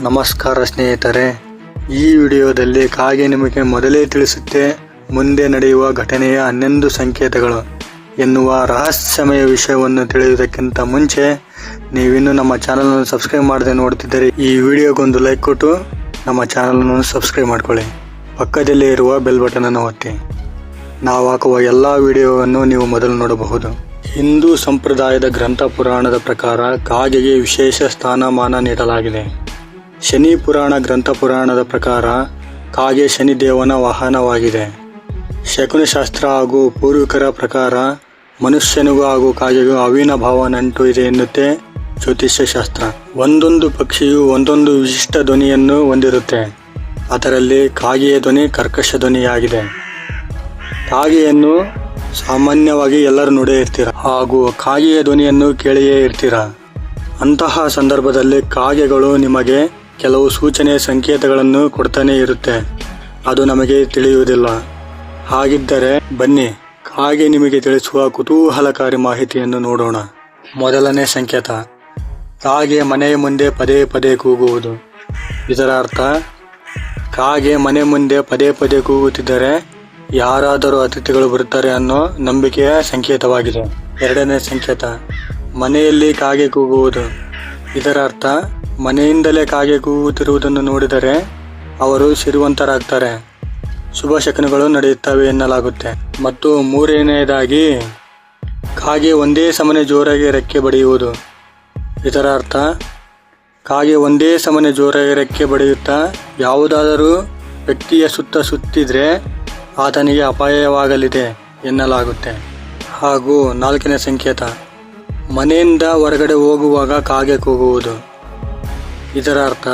ನಮಸ್ಕಾರ ಸ್ನೇಹಿತರೆ. ಈ ವಿಡಿಯೋದಲ್ಲಿ ಕಾಗೆ ನಿಮಗೆ ಮೊದಲೇ ತಿಳಿಸುತ್ತೆ, ಮುಂದೆ ನಡೆಯುವ ಘಟನೆಯ ಹನ್ನೊಂದು ಸಂಕೇತಗಳು ಎನ್ನುವ ರಹಸ್ಯಮಯ ವಿಷಯವನ್ನು ತಿಳಿಯುವುದಕ್ಕಿಂತ ಮುಂಚೆ, ನೀವಿನ್ನೂ ನಮ್ಮ ಚಾನಲನ್ನು ಸಬ್ಸ್ಕ್ರೈಬ್ ಮಾಡದೆ ನೋಡ್ತಿದ್ದರೆ ಈ ವಿಡಿಯೋಗೊಂದು ಲೈಕ್ ಕೊಟ್ಟು ನಮ್ಮ ಚಾನಲನ್ನು ಸಬ್ಸ್ಕ್ರೈಬ್ ಮಾಡ್ಕೊಳ್ಳಿ. ಪಕ್ಕದಲ್ಲೇ ಇರುವ ಬೆಲ್ ಬಟನನ್ನು ಒತ್ತಿ. ನಾವು ಹಾಕುವ ಎಲ್ಲ ವಿಡಿಯೋವನ್ನು ನೀವು ಮೊದಲು ನೋಡಬಹುದು. ಹಿಂದೂ ಸಂಪ್ರದಾಯದ ಗ್ರಂಥ ಪುರಾಣದ ಪ್ರಕಾರ ಕಾಗೆಗೆ ವಿಶೇಷ ಸ್ಥಾನಮಾನ ನೀಡಲಾಗಿದೆ. ಶನಿ ಪುರಾಣ ಗ್ರಂಥ ಪುರಾಣದ ಪ್ರಕಾರ ಕಾಗೆ ಶನಿ ದೇವನ ವಾಹನವಾಗಿದೆ. ಶಕುನಶಾಸ್ತ್ರ ಹಾಗೂ ಪೂರ್ವಿಕರ ಪ್ರಕಾರ ಮನುಷ್ಯನಿಗೂ ಹಾಗೂ ಕಾಗೆಗೂ ಅವಿನಾಭಾವ ನಂಟು ಇದೆ ಎನ್ನುತ್ತೆ ಜ್ಯೋತಿಷ್ಯ ಶಾಸ್ತ್ರ ಒಂದೊಂದು ಪಕ್ಷಿಯು ಒಂದೊಂದು ವಿಶಿಷ್ಟ ಧ್ವನಿಯನ್ನು ಹೊಂದಿರುತ್ತೆ. ಅದರಲ್ಲಿ ಕಾಗೆಯ ಧ್ವನಿ ಕರ್ಕಶ ಧ್ವನಿಯಾಗಿದೆ. ಕಾಗೆಯನ್ನು ಸಾಮಾನ್ಯವಾಗಿ ಎಲ್ಲರೂ ನೋಡೇ ಇರ್ತೀರ ಹಾಗೂ ಕಾಗೆಯ ಧ್ವನಿಯನ್ನು ಕೇಳಿಯೇ ಇರ್ತೀರ. ಅಂತಹ ಸಂದರ್ಭದಲ್ಲಿ ಕಾಗೆಗಳು ನಿಮಗೆ ಕೆಲವು ಸೂಚನೆ ಸಂಕೇತಗಳನ್ನು ಕೊಡ್ತಾನೇ ಇರುತ್ತೆ. ಅದು ನಮಗೆ ತಿಳಿಯುವುದಿಲ್ಲ. ಹಾಗಿದ್ದರೆ ಬನ್ನಿ ಕಾಗೆ ನಿಮಗೆ ತಿಳಿಸುವ ಕುತೂಹಲಕಾರಿ ಮಾಹಿತಿಯನ್ನು ನೋಡೋಣ. ಮೊದಲನೇ ಸಂಕೇತ, ಕಾಗೆ ಮನೆಯ ಮುಂದೆ ಪದೇ ಪದೇ ಕೂಗುವುದು. ಇದರ ಅರ್ಥ ಕಾಗೆ ಮನೆ ಮುಂದೆ ಪದೇ ಪದೇ ಕೂಗುತ್ತಿದ್ದರೆ ಯಾರಾದರೂ ಅತಿಥಿಗಳು ಬರುತ್ತಾರೆ ಅನ್ನೋ ನಂಬಿಕೆಯ ಸಂಕೇತವಾಗಿದೆ. ಎರಡನೇ ಸಂಕೇತ, ಮನೆಯಲ್ಲಿ ಕಾಗೆ ಕೂಗುವುದು. ಇದರ ಅರ್ಥ ಮನೆಯಿಂದಲೇ ಕಾಗೆ ಕೂಗುತ್ತಿರುವುದನ್ನು ನೋಡಿದರೆ ಅವರು ಸಿರಿವಂತರಾಗ್ತಾರೆ. ಶುಭ ಶಕನಗಳು ನಡೆಯುತ್ತವೆ ಎನ್ನಲಾಗುತ್ತೆ. ಮತ್ತು ಮೂರನೆಯದಾಗಿ, ಕಾಗೆ ಒಂದೇ ಸಮನೆ ಜೋರಾಗಿ ರೆಕ್ಕೆ ಬಡಿಯುವುದು. ಇದರ ಅರ್ಥ ಕಾಗೆ ಒಂದೇ ಸಮನೆ ಜೋರಾಗಿ ರೆಕ್ಕೆ ಬಡಿಯುತ್ತಾ ಯಾವುದಾದರೂ ವ್ಯಕ್ತಿಯ ಸುತ್ತ ಸುತ್ತಿದ್ರೆ ಆತನಿಗೆ ಅಪಾಯವಾಗಲಿದೆ ಎನ್ನಲಾಗುತ್ತೆ. ಹಾಗೂ ನಾಲ್ಕನೇ ಸಂಕೇತ, ಮನೆಯಿಂದ ಹೊರಗಡೆ ಹೋಗುವಾಗ ಕಾಗೆ ಕೂಗುವುದು. ಇದರ ಅರ್ಥ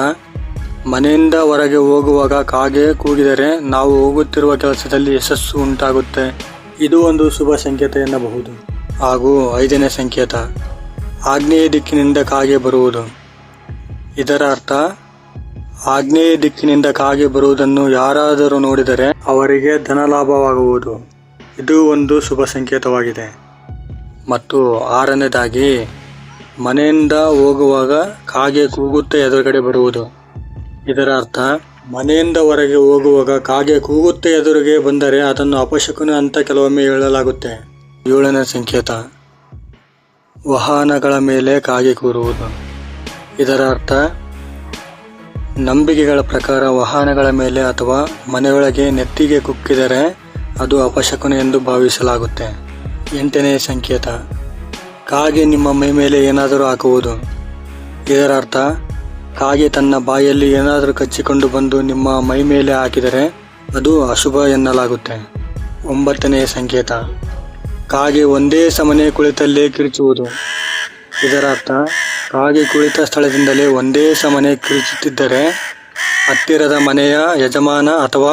ಮನೆಯಿಂದ ಹೊರಗೆ ಹೋಗುವಾಗ ಕಾಗೆ ಕೂಗಿದರೆ ನಾವು ಹೋಗುತ್ತಿರುವ ಕೆಲಸದಲ್ಲಿ ಯಶಸ್ಸು ಉಂಟಾಗುತ್ತೆ. ಇದು ಒಂದು ಶುಭ ಸಂಕೇತ ಎನ್ನಬಹುದು. ಹಾಗೂ ಐದನೇ ಸಂಕೇತ ಆಗ್ನೇಯ ದಿಕ್ಕಿನಿಂದ ಕಾಗೆ ಬರುವುದು. ಇದರ ಅರ್ಥ ಆಗ್ನೇಯ ದಿಕ್ಕಿನಿಂದ ಕಾಗೆ ಬರುವುದನ್ನು ಯಾರಾದರೂ ನೋಡಿದರೆ ಅವರಿಗೆ ಧನಲಾಭವಾಗುವುದು. ಇದು ಒಂದು ಶುಭ ಸಂಕೇತವಾಗಿದೆ. ಮತ್ತು ಆರನೇದಾಗಿ ಮನೆಯಿಂದ ಹೋಗುವಾಗ ಕಾಗೆ ಕೂಗುತ್ತೆ, ಎದುರುಗಡೆ ಬರುವುದು. ಇದರ ಅರ್ಥ, ಮನೆಯಿಂದ ಹೊರಗೆ ಹೋಗುವಾಗ ಕಾಗೆ ಕೂಗುತ್ತೆ, ಎದುರಿಗೆ ಬಂದರೆ ಅದನ್ನು ಅಪಶಕುನ ಅಂತ ಕೆಲವೊಮ್ಮೆ ಹೇಳಲಾಗುತ್ತೆ. ಏಳನೇ ಸಂಕೇತ. ವಾಹನಗಳ ಮೇಲೆ ಕಾಗೆ ಕೂರುವುದು. ಇದರ ಅರ್ಥ, ನಂಬಿಕೆಗಳ ಪ್ರಕಾರ ವಾಹನಗಳ ಮೇಲೆ ಅಥವಾ ಮನೆಯೊಳಗೆ ನೆತ್ತಿಗೆ ಕುಕ್ಕಿದರೆ ಅದು ಅಪಶಕುನ ಎಂದು ಭಾವಿಸಲಾಗುತ್ತೆ. ಎಂಟನೇ ಸಂಕೇತ. ಕಾಗೆ ನಿಮ್ಮ ಮೈ ಮೇಲೆ ಏನಾದರೂ ಹಾಕುವುದು? ಇದರ ಅರ್ಥ ಕಾಗೆ ತನ್ನ ಬಾಯಲ್ಲಿ ಏನಾದರೂ ಕಚ್ಚಿಕೊಂಡು ಬಂದು ನಿಮ್ಮ ಮೈ ಮೇಲೆ ಹಾಕಿದರೆ ಅದು ಅಶುಭ ಎನ್ನಲಾಗುತ್ತೆ. ಒಂಬತ್ತನೆಯ ಸಂಕೇತ. ಕಾಗೆ ಒಂದೇ ಸಮನೆ ಕುಳಿತಲ್ಲೇ ಕಿರುಚುವುದು. ಇದರ ಅರ್ಥ ಕಾಗೆ ಕುಳಿತ ಸ್ಥಳದಿಂದಲೇ ಒಂದೇ ಸಮನೆ ಕಿರುಚುತ್ತಿದ್ದರೆ ಹತ್ತಿರದ ಮನೆಯ ಯಜಮಾನ ಅಥವಾ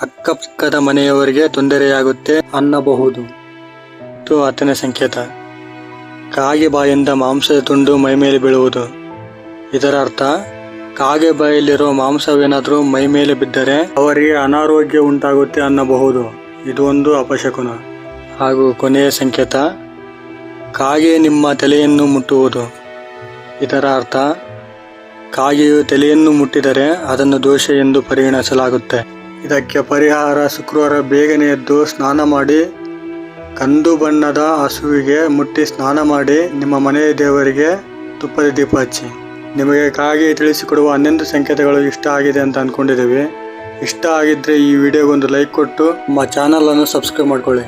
ಅಕ್ಕಪಕ್ಕದ ಮನೆಯವರಿಗೆ ತೊಂದರೆಯಾಗುತ್ತೆ ಅನ್ನಬಹುದು. ಇದು ಹತ್ತನೇ ಸಂಕೇತ. ಕಾಗೆ ಬಾಯಿಂದ ಮಾಂಸದ ತುಂಡು ಮೈಮೇಲೆ ಬೀಳುವುದು. ಇದರ ಅರ್ಥ ಕಾಗೆ ಬಾಯಲ್ಲಿರೋ ಮಾಂಸವೇನಾದರೂ ಮೈ ಮೇಲೆ ಬಿದ್ದರೆ ಅವರಿಗೆ ಅನಾರೋಗ್ಯ ಉಂಟಾಗುತ್ತೆ ಅನ್ನಬಹುದು. ಇದು ಒಂದು ಅಪಶಕುನ. ಹಾಗೂ ಕೊನೆಯ ಸಂಕೇತ, ಕಾಗೆ ನಿಮ್ಮ ತಲೆಯನ್ನು ಮುಟ್ಟುವುದು. ಇದರ ಅರ್ಥ ಕಾಗೆಯು ತಲೆಯನ್ನು ಮುಟ್ಟಿದರೆ ಅದನ್ನು ದೋಷ ಎಂದು ಪರಿಗಣಿಸಲಾಗುತ್ತೆ. ಇದಕ್ಕೆ ಪರಿಹಾರ ಶುಕ್ರವಾರ ಬೇಗನೆ ಎದ್ದು ಸ್ನಾನ ಮಾಡಿ ಕಂದು ಬಣ್ಣದ ಹಸುವಿಗೆ ಮುಟ್ಟಿ ಸ್ನಾನ ಮಾಡಿ ನಿಮ್ಮ ಮನೆಯ ದೇವರಿಗೆ ತುಪ್ಪದ ದೀಪ ಹಚ್ಚಿ. ನಿಮಗೆ ಕಾಗೆ ತಿಳಿಸಿಕೊಡುವ ಹನ್ನೊಂದು ಸಂಕೇತಗಳು ಇಷ್ಟ ಆಗಿದೆ ಅಂತ ಅಂದ್ಕೊಂಡಿದ್ದೀವಿ ಇಷ್ಟ ಆಗಿದ್ದರೆ ಈ ವಿಡಿಯೋಗೊಂದು ಲೈಕ್ ಕೊಟ್ಟು ನಮ್ಮ ಚಾನಲನ್ನು ಸಬ್ಸ್ಕ್ರೈಬ್ ಮಾಡ್ಕೊಳ್ಳಿ.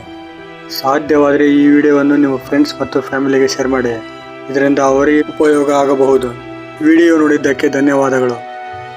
ಸಾಧ್ಯವಾದರೆ ಈ ವಿಡಿಯೋವನ್ನು ನಿಮ್ಮ ಫ್ರೆಂಡ್ಸ್ ಮತ್ತು ಫ್ಯಾಮಿಲಿಗೆ ಶೇರ್ ಮಾಡಿ. ಇದರಿಂದ ಅವರಿಗೆ ಉಪಯೋಗ ಆಗಬಹುದು. ವಿಡಿಯೋ ನೋಡಿದ್ದಕ್ಕೆ ಧನ್ಯವಾದಗಳು.